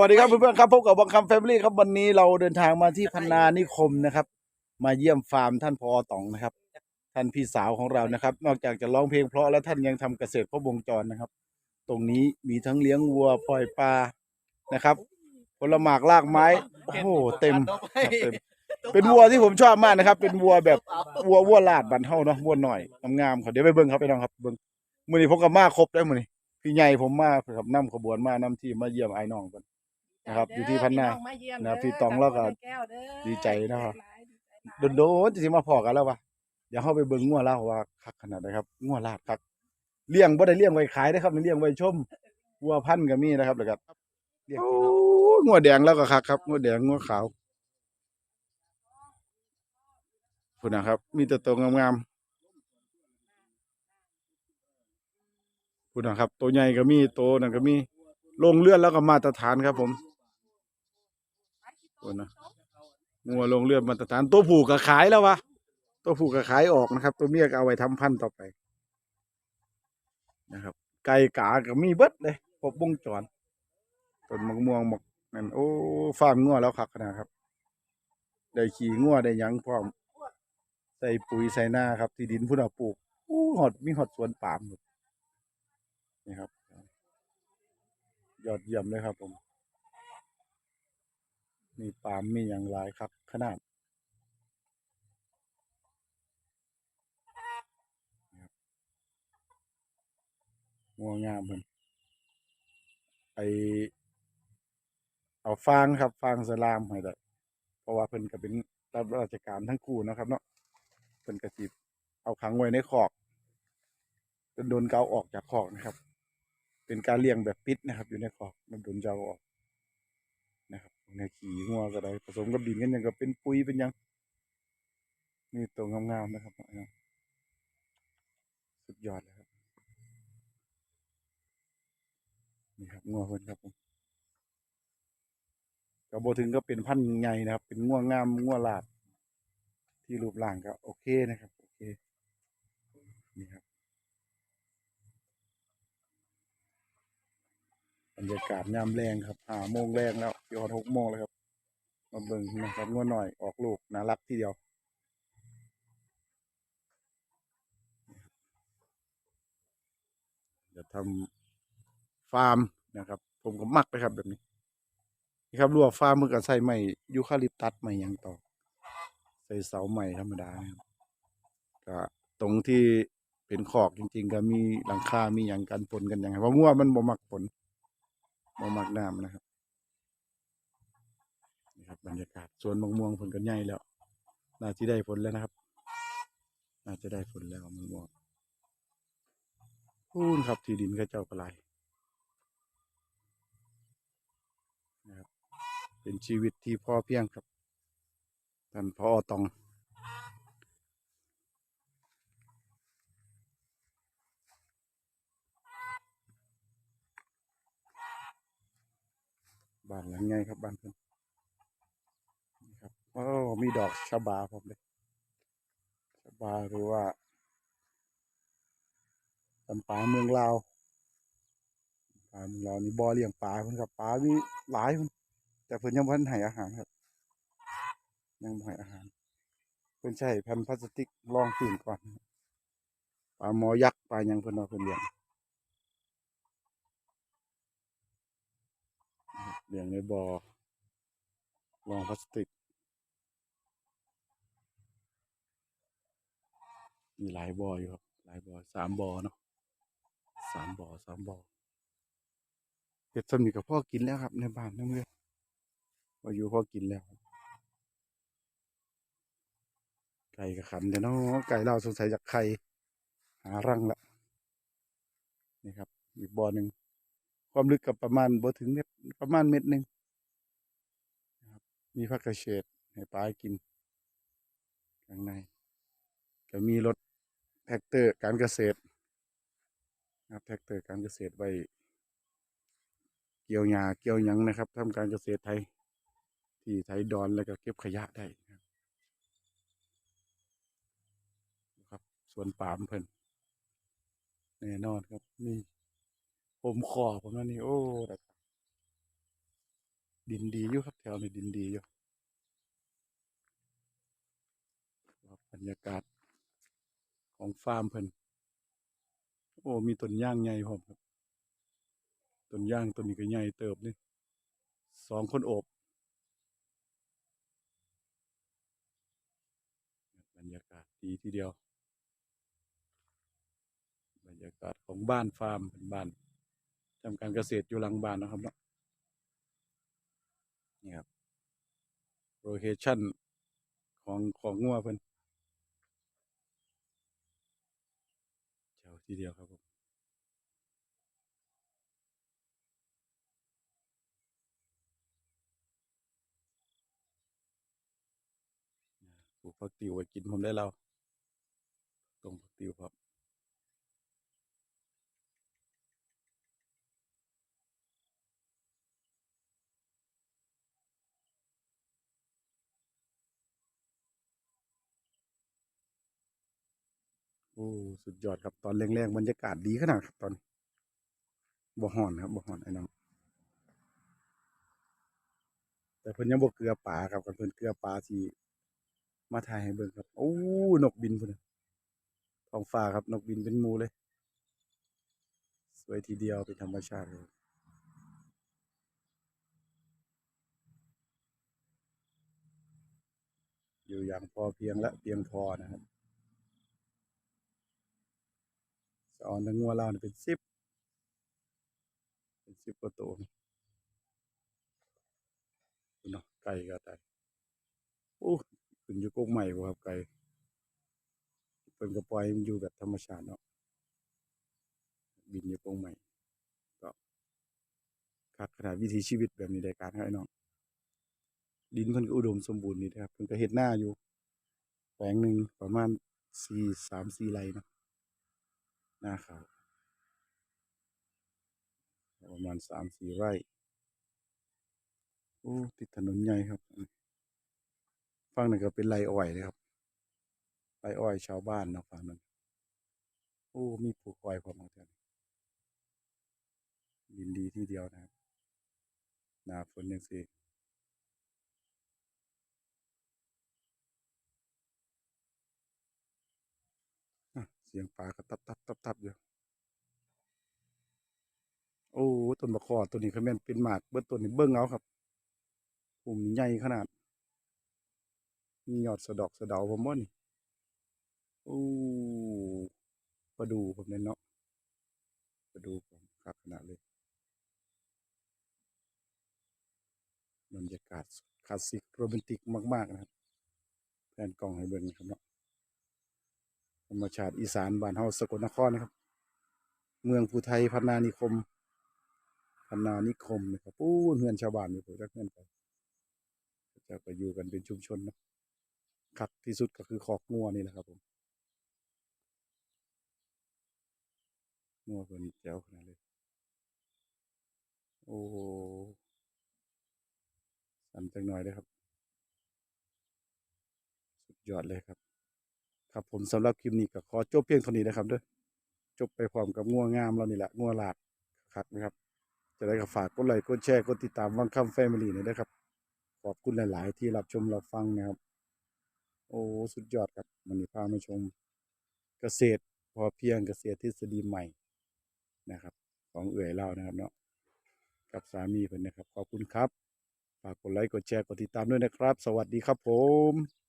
วัสดีครับเพื่อนๆครับพบกับบังคับแฟมิลี่ครับวันนี้เราเดินทางมาที่พันนานิคมนะครับ มาเยี่ยมฟาร์มท่านพอต๋องนะครับ ท่านพี่สาวของเรานะครับ นอกจากจะร้องเพลงเพราะแล้วท่านยังทำเกษตรครบวงจรนะครับ ตรงนี้มีทั้งเลี้ยงวัวปล่อยปลานะครับผลหมากรากไม้โอ้โหเต็มครับเต็ม เป็นวัวที่ผมชอบมากนะครับ เป็นวัวแบบวัววัวลาดบันเท่าเนาะวัวหน่อยงามๆเขาเดี๋ยวไปเบิ้งครับไปน้องครับเบิ้งมือนี้ผมกับมาครบได้มือนี้พี่ใหญ่ผมมาครับนํขบวนมานํทีมมาเยี่ยมไอ้น้องกัน นะครับอยู่ที่พันนา นะครับพี่ตองแล้วก็ดีใจนะครับโดนๆจะสิมาพอกันแล้ววะอย่าเข้าไปเบิ่งงัวเล่าว่าคักขนาดไหนครับงัวลาดคักเลี้ยงบ่ได้เลี้ยงไว้ขายนะครับเลี้ยงไว้ชมวัวพันธุ์ก็มีนะครับแล้วก็เลี้ยงกินโอ้ยงัวแดงแล้วก็คักครับงัวแดงงัวขาวพุ่นนะครับ มีแต่ตัวงามๆพุ่นนะครับ ตัวใหญ่ก็มีตัวนั่นก็มีลงเลือดแล้วก็มาตรฐานครับผม พุ่นนะงัวลงเลือดมาตรฐานตัวผูกก็ขายแล้ววะตัวผูกก็ขายออกนะครับ ตัวเมียก็เอาไว้ทำพันธุ์ต่อไป นะครับ ไก่กาก็มีเบิดเลยครบวงจรต้นมะม่วงหมกนั่นโอ้ฟาร์มงัวแล้วคักนาดครับ ได้ขี่งัวได้ยังพร้อม ใส่ปุ๋ยใส่หน้าครับ ที่ดินพุ่นเอาปลูกอู้หอดมีหอดสวนปาล์มหมดนี่ครับ ยอดเยี่ยมเลยครับผม มีปามมีอย่างหลายครับ ขนาดนะครับงัวงามเพิ่นไปเอาฟางครับฟางสลามให้ได้เพราะว่าเพิ่นก็เป็นรับราชการทั้งคู่นะครับ เนาะเพิ่นก็สิบเอาขังไว้ในคอกจนโดนเกาออกจากคอกนะครับ เป็นการเลี้ยงแบบปิดนะครับ อยู่ในคอกมันโดนเกาออก นะครับในขี่งัวก็ได้ผสมกับดินกันหยังก็เป็นปุ๋ยเป็นยัง นี่ตัวงามๆนะครับสุดยอดเลยครับ นี่ครับงัวเพิ่นครับผมก็บ่ถึงก็เป็นพันธุ์ใหญ่นะครับ เป็นงัวงามงัวหลาด ที่รูปร่างก็โอเคนะครับ โอเคนี่ครับบ รรยากาศยามแรงครับห้าโมงแรงแล้วยอดหกโมงแล้วครับ มาเบิ่งนะครับงัวหน่อยออกลูกน่ารักทีเดียวเดี๋ยวทำฟาร์มนะครับ ผมก็มักเลยครับแบบนี้นี่ครับรั้วฟาร์มมือกับใส่ไม้ยูคาลิปตัสไม้หยังต่อ ใส่เสาไม้ธรรมดาครับก็ตรงที่เป็นขอกจริง ๆ ก็มีหลังคา มีอย่างกันฝนกันอย่างไรเพราะงัวมันบ่มักฝน บ่มักน้ำนะครับนี่ครับบรรยากาศสวนมะม่วงผลกันใหญ่แล้ว น่าจะได้ผลแล้วนะครับ น่าจะได้ผลแล้วมะม่วงพูนครับ ที่ดินเข้าเจ้ากระไรนะครับ เป็นชีวิตที่พ่อเพียงครับท่านพ่อตอง บ้านหลังไงครับบ้านเพิ่นนี่ครับโอ้มีดอกชบาผมเลยชบาหรือว่าตำปาเมืองลาวปลาเมืองลาวนี่บ่อเลี้ยงปลาเพิ่นครับปลามีหลายเพิ่นแต่เพิ่นยังบ่ทันให้อาหารครับ ยังบ่ให้อาหาร เพิ่นใช้แผ่นพลาสติกรองพื้นก่อนปลาหมอยักษ์ปลายังเพิ่นว่าเพิ่นเลี้ยงนะครับเลี้ยงในบ่อรองพลาสติก มีหลายบ่ออยู่ครับ หลายบ่อสามบ่อเนาะสามบ่อสามบ่อเห็ดสำนีกับพ่อกินแล้วครับ ในบ้านนั่นเลยพออยู่พ่อกินแล้ว ไก่กับขันเดี๋ยวเนาะไก่เราสงสัยจากไข่หารังละนี่ครับ อีกบ่อหนึ่ง ความลึกกับประมาณบ่ถึงเมตรประมาณเม็ดหนึ่งนะครับมีผักกระเฉดให้ปลากินข้างในก็มีรถแท็กเตอร์การเกษตรนะครับแท็กเตอร์การเกษตรไว้เกี่ยวหญ้าเกี่ยวหยังนะครับทำการเกษตรไทย ที่ไทยดอนแล้วก็เก็บขยะได้นะครับครับสวนปามเพิ่นแน่นอนครับนี่ ผมขอผมว่านี่โอ้ดินดีอยู่ครับแถวนี้ดินดีอยู่คบรรยากาศของฟาร์มเพิ่นโอ้มีต้นย่างใหญ่พร้อมครับต้นย่างต้นนี้ก็ใหญ่เติบนี่สองคนโอบบรรยากาศดีทีเดียว บรรยากาศของบ้านฟาร์มเป็นบ้าน ทำการเกษตรอยู่หลังบ้านนะครับเนาะนี่ครับโลเคชั่นของของงัวเพิ่นเจ้าทีเดียวครับผมปลูกผักติวไว้กินผมได้แล้วตรงผักติวครับ โอ้สุดยอดครับตอนแรงๆบรรยากาศดีขนาดครับตอนนี้บ่ฮ้อนครับบ่ฮ้อนไอ้น้องแต่เพิ่นยังบ่เกลือปลาครับกันเพิ่นเกลือปลาที่มาถ่ายให้เบิ่งครับ โอ้นกบินพุ่นน่ะท้องฟ้าครับนกบินเป็นมูเลย สวยทีเดียวเป็นธรรมชาติเลยอยู่อย่างพอเพียงและเพียงพอนะครับสะ ออนทั้งงัวเรานี่เป็นสิบเป็นสิบกว่าตัวนี่เนาะไก่ก็ได้โอ้ขึ้นอยู่กกใหม่บ่ครับไก่เพิ่นก็ปล่อยมันอยู่แบบธรรมชาติเนาะบินอยู่กกใหม่ก็คักขนาดวิถีชีวิตแบบนี้ได้การครับไอ้น้องดินเพิ่นก็อุดมสมบูรณ์นี่นะครับเพิ่นก็เฮ็ดนาอยู่แปลงหนึ่งประมาณสี่สามสี่ไร่นา นาข้าวประมาณสามสี่ไร่โอ้ติดถนนใหญ่ครับฝั่งนั้นก็เป็นไรอ้อยเลยครับไรอ้อยชาวบ้านนะฝั่งนั้นโอ้มีปลูกอ้อยพร้อมของแถวนี้ดินดีที่เดียวนะครับหนาฝนยังสิอะเสียงปลาก็ตับตับตับตับอยู่โอ้ต้นบะคอตัวนี้เขาแม่นเป็นหมากเบิ้ต้นนี้เบิ้งเอาครับปุ่มใหญ่ขนาดมียอดสะดอกสะเดาผมว่านี่โอ้ประดูผมเนี่ยเนาะประดูผมครับขนาดเลยบรรยากาศคลาสสิกโรแมนติกมาก ๆ นะครับ แผนกล้องให้เบิ่งนะครับเนาะ รรมชาติอีสานบ้านเฮาสกลนครนะครับ เมืองภูไทยพัฒนานิคมพัฒนานิคมนะครับปู้เฮือนชาวบ้านอยู่ผมจักเฮือนไปจะไปอยู่กันเป็นชุมชนนะคักที่สุดก็คือคอกงัวนี่แหละครับผมงัวเพิ่นแจ๋วขนาดเลยโอ้สั่นจังหน่อยเลยครับ สุดยอดเลยครับ ครับผมสำหรับคลิปนี้ก็ขอจบเพียงเท่านี้นะครับเด้อจบไปพร้อมกับงัวงามเรานี่แหละงัวหลาดคักนะครับ จะได้ก็ฝากกดไลค์กดแชร์กดติดตามวังคำแฟมิลี่หน่อยนะครับ ขอบคุณหลาย ๆ ที่รับชมรับฟังนะครับ โอ้สุดยอดครับวันนี้พามาชม เกษตรพอเพียงเกษตรทฤษฎีใหม่นะครับ ของเอื่อยเล่านะครับเนาะกับสามีเพิ่นนะครับ ขอบคุณครับฝากกดไลค์กดแชร์กดติดตามด้วยนะครับ สวัสดีครับผม